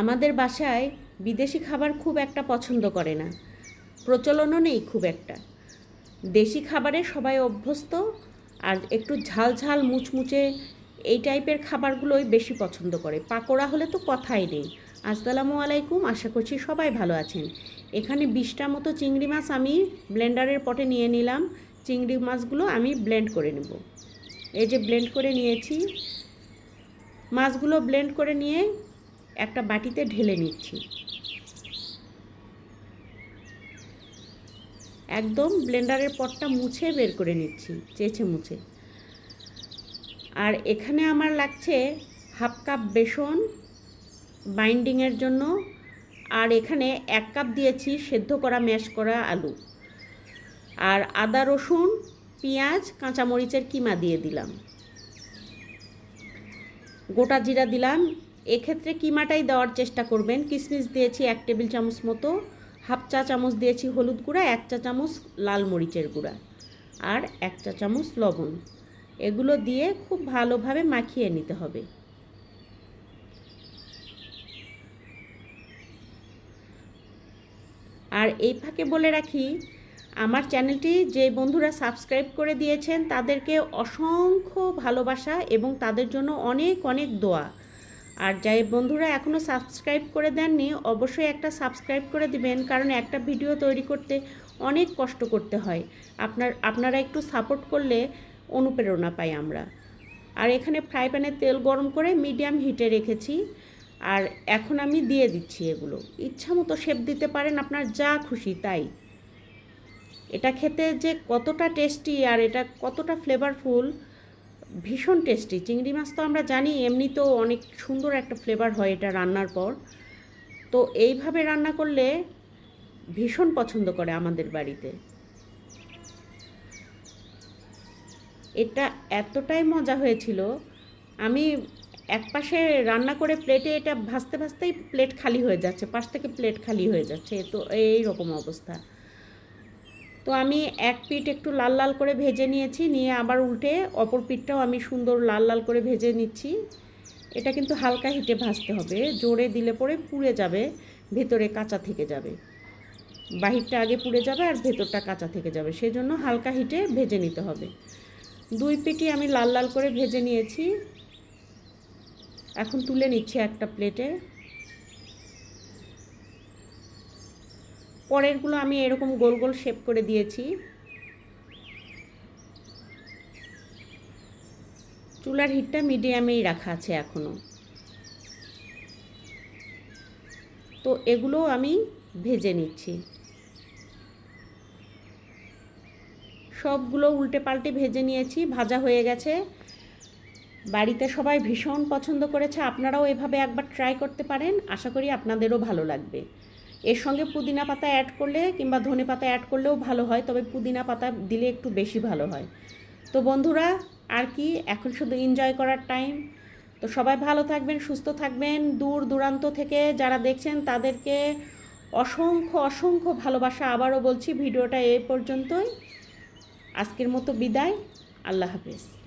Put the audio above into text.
আমাদের বাসায় বিদেশি খাবার খুব একটা পছন্দ করে না। প্রচলনও নেই খুব একটা। দেশি খাবারে সবাই অভ্যস্ত আর একটু ঝাল ঝাল মুচমুচে এই টাইপের খাবারগুলোই বেশি পছন্দ করে। পাকোড়া হলে তো কথাই নেই। আসসালামু আলাইকুম, আশা করছি সবাই ভালো আছেন। এখানে বিশটা মতো চিংড়ি মাছ আমি ব্লেন্ডারের পটে নিয়ে নিলাম। চিংড়ি মাছগুলো আমি ব্লেন্ড করে নেব। এই যে ব্লেন্ড করে নিয়েছি। মাছগুলো ব্লেন্ড করে নিয়ে একটা বাটিতে ঢেলে নিচ্ছি। একদম ব্লেন্ডারের পটটা মুছে বের করে নিচ্ছি, চেঁচে মুছে। আর এখানে আমার লাগছে হাফ কাপ বেসন বাইন্ডিংয়ের জন্য, আর এখানে এক কাপ দিয়েছি সেদ্ধ করা ম্যাশ করা আলু। আর আদা, রসুন, পেঁয়াজ, কাঁচামরিচের কিমা দিয়ে দিলাম। গোটা জিরা দিলাম এক্ষেত্রে কিমাটাই দেওয়ার চেষ্টা করবেন। কিশমিশ দিয়েছি এক টেবিল চামচ মতো, হাফ চা চামচ দিয়েছি হলুদ গুঁড়া, এক চা চামচ লাল মরিচের গুঁড়া আর এক চা চামচ লবণ। এগুলো দিয়ে খুব ভালোভাবে মাখিয়ে নিতে হবে। আর এই ফাঁকে বলে রাখি, আমার চ্যানেলটি যে বন্ধুরা সাবস্ক্রাইব করে দিয়েছেন, তাদেরকে অসংখ্য ভালোবাসা এবং তাদের জন্য অনেক অনেক দোয়া। আর যাই বন্ধুরা এখনও সাবস্ক্রাইব করে দেননি, অবশ্যই একটা সাবস্ক্রাইব করে দিবেন, কারণ একটা ভিডিও তৈরি করতে অনেক কষ্ট করতে হয়। আপনার, আপনারা একটু সাপোর্ট করলে অনুপ্রেরণা পাই আমরা। আর এখানে ফ্রাই প্যানে তেল গরম করে মিডিয়াম হিটে রেখেছি, আর এখন আমি দিয়ে দিচ্ছি এগুলো। ইচ্ছা মতো শেপ দিতে পারেন, আপনার যা খুশি তাই। এটা খেতে যে কতটা টেস্টি আর এটা কতটা ফ্লেভারফুল ভীষণ টেস্টি চিংড়ি মাছ তো আমরা জানি এমনি তো অনেক সুন্দর একটা ফ্লেভার হয় এটা রান্নার পর। তো এইভাবে রান্না করলে ভীষণ পছন্দ করে আমাদের বাড়িতে। এটা এতটাই মজা হয়েছিল, আমি এক পাশে রান্না করে প্লেটে এটা ভাজতে ভাজতেই প্লেট খালি হয়ে যাচ্ছে, পাশ থেকে প্লেট খালি হয়ে যাচ্ছে, তো এই রকম অবস্থা। তো আমি এক পিঠ একটু লাল লাল করে ভেজে নিয়েছি, নিয়ে আবার উল্টে অপর পিঠটাও আমি সুন্দর লাল লাল করে ভেজে নিচ্ছি। এটা কিন্তু হালকা হিটে ভাজতে হবে, জোরে দিলে পরে পুড়ে যাবে, ভেতরে কাঁচা থেকে যাবে। বাহিরটা আগে পুড়ে যাবে আর ভেতরটা কাঁচা থেকে যাবে সেই জন্য হালকা হিটে ভেজে নিতে হবে। দুই পিঠই আমি লাল লাল করে ভেজে নিয়েছি। এখন তুলে নিচ্ছি একটা প্লেটে। পরেরগুলো আমি এরকম গোল গোল শেপ করে দিয়েছি। চুলার হিটটা মিডিয়ামেই রাখা আছে এখনও তো এগুলো আমি ভেজে নিচ্ছি। সবগুলো উল্টে পাল্টে ভেজে নিয়েছি, ভাজা হয়ে গেছে। বাড়িতে সবাই ভীষণ পছন্দ করেছে, আপনারাও এভাবে একবার ট্রাই করতে পারেন। আশা করি আপনাদেরও ভালো লাগবে। এর সঙ্গে পুদিনা পাতা অ্যাড করলে কিংবা ধনে পাতা অ্যাড করলেও ভালো হয়, তবে পুদিনা পাতা দিলে একটু বেশি ভালো হয়। তো বন্ধুরা, আর কি, এখন শুধু এনজয় করার টাইম তো সবাই ভালো থাকবেন, সুস্থ থাকবেন। দূর দূরান্ত থেকে যারা দেখছেন, তাদেরকে অসংখ্য অসংখ্য ভালোবাসা আবারও বলছি। ভিডিওটা এ পর্যন্তই। আজকের মতো বিদায়। আল্লাহ হাফেজ।